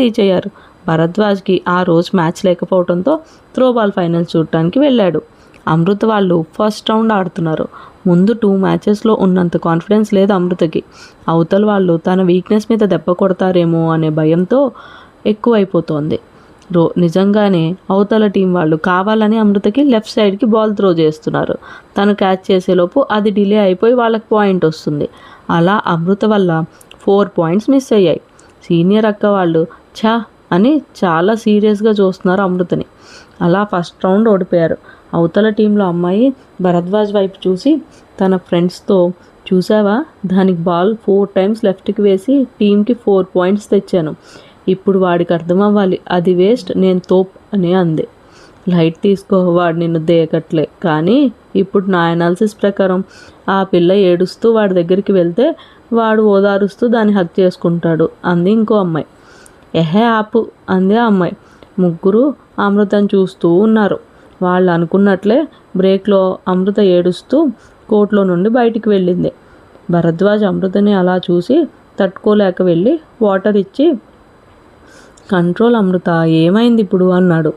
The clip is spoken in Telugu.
రీచ్ అయ్యారు భరద్వాజ్కి ఆ రోజు మ్యాచ్ లేకపోవడంతో త్రోబాల్ ఫైనల్ చూడటానికి వెళ్ళాడు. అమృత వాళ్ళు ఫస్ట్ రౌండ్ ఆడుతున్నారు. ముందు టూ మ్యాచెస్లో ఉన్నంత కాన్ఫిడెన్స్ లేదు అమృతకి. అవతల వాళ్ళు తన వీక్నెస్ మీద దెబ్బ కొడతారేమో అనే భయంతో ఎక్కువైపోతోంది. రో నిజంగానే అవతల టీం వాళ్ళు కావాలని అమృతకి లెఫ్ట్ సైడ్కి బాల్ త్రో చేస్తున్నారు. తను క్యాచ్ చేసేలోపు అది డిలే అయిపోయి వాళ్ళకి పాయింట్ వస్తుంది. అలా అమృత వల్ల ఫోర్ పాయింట్స్ మిస్ అయ్యాయి. సీనియర్ అక్క వాళ్ళు ఛా అని చాలా సీరియస్గా చూస్తున్నారు అమృతని. అలా ఫస్ట్ రౌండ్ ఓడిపోయారు. అవతల టీంలో అమ్మాయి భరద్వాజ్ వైపు చూసి తన ఫ్రెండ్స్తో చూసావా? దానికి బాల్ ఫోర్ టైమ్స్ లెఫ్ట్కి వేసి టీంకి ఫోర్ పాయింట్స్ తెచ్చాను. ఇప్పుడు వాడికి అర్థం అవ్వాలి. అది వేస్ట్ నేను తోప్ అని అంది. లైట్ తీసుకో వాడు నిన్ను దేకట్లే. కానీ ఇప్పుడు నా అనాలిసిస్ ప్రకారం ఆ పిల్ల ఏడుస్తూ వాడి దగ్గరికి వెళ్తే వాడు ఓదారుస్తూ దాన్ని హక్ చేసుకుంటాడు అంది ఇంకో అమ్మాయి. ఎహే ఆపు అంది ఆ అమ్మాయి. ముగ్గురు అమృతని చూస్తూ ఉన్నారు. వాళ్ళు అనుకున్నట్లే బ్రేక్లో అమృత ఏడుస్తూ కోర్టులో నుండి బయటికి వెళ్ళింది. భరద్వాజ్ అమృతని అలా చూసి తట్టుకోలేక వెళ్ళి వాటర్ ఇచ్చి కంట్రోల్ అమృత ఏమైంది ఇప్పుడు? అన్నాడు.